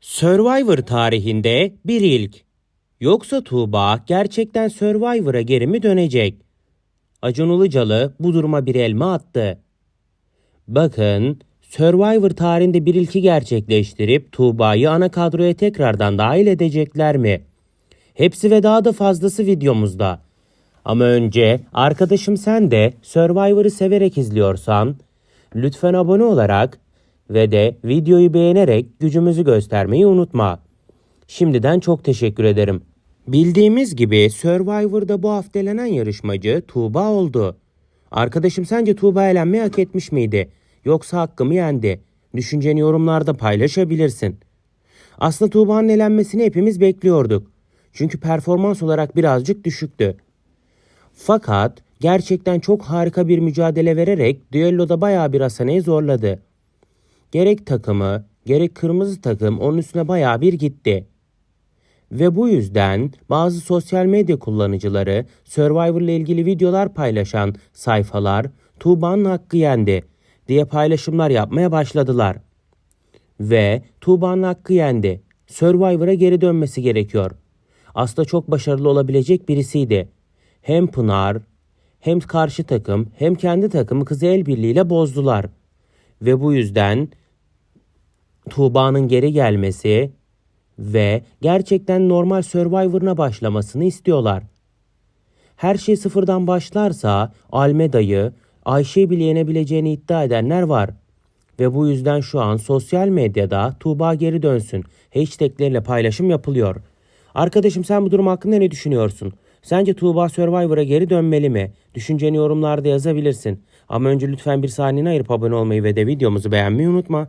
Survivor tarihinde bir ilk. Yoksa Tuğba gerçekten Survivor'a geri mi dönecek? Acun Ilıcalı bu duruma bir elma attı. Bakın Survivor tarihinde bir ilki gerçekleştirip Tuğba'yı ana kadroya tekrardan dahil edecekler mi? Hepsi ve daha da fazlası videomuzda. Ama önce arkadaşım sen de Survivor'ı severek izliyorsan lütfen abone olarak ve de videoyu beğenerek gücümüzü göstermeyi unutma. Şimdiden çok teşekkür ederim. Bildiğimiz gibi Survivor'da bu hafta elenen yarışmacı Tuğba oldu. Arkadaşım sence Tuğba elenmeyi hak etmiş miydi? Yoksa hakkımı yendi? Düşünceni yorumlarda paylaşabilirsin. Aslında Tuğba'nın elenmesini hepimiz bekliyorduk. Çünkü performans olarak birazcık düşüktü. Fakat gerçekten çok harika bir mücadele vererek düelloda bayağı bir Hasan'ı zorladı. Gerek takımı, gerek kırmızı takım onun üstüne bayağı bir gitti. Ve bu yüzden bazı sosyal medya kullanıcıları Survivor ile ilgili videolar paylaşan sayfalar Tuğba'nın hakkı yendi diye paylaşımlar yapmaya başladılar. Ve Tuğba'nın hakkı yendi. Survivor'a geri dönmesi gerekiyor. Aslında çok başarılı olabilecek birisiydi. Hem Pınar, hem karşı takım, hem kendi takımı kızı el birliğiyle bozdular. Ve bu yüzden Tuğba'nın geri gelmesi ve gerçekten normal Survivor'ına başlamasını istiyorlar. Her şey sıfırdan başlarsa Almeda'yı, Ayşe'yi bile yenebileceğini iddia edenler var. Ve bu yüzden şu an sosyal medyada Tuğba geri dönsün hashtagleriyle paylaşım yapılıyor. Arkadaşım sen bu durum hakkında ne düşünüyorsun? Sence Tuğba Survivor'a geri dönmeli mi? Düşünceni yorumlarda yazabilirsin. Ama önce lütfen bir saniyeni ayırıp abone olmayı ve de videomuzu beğenmeyi unutma.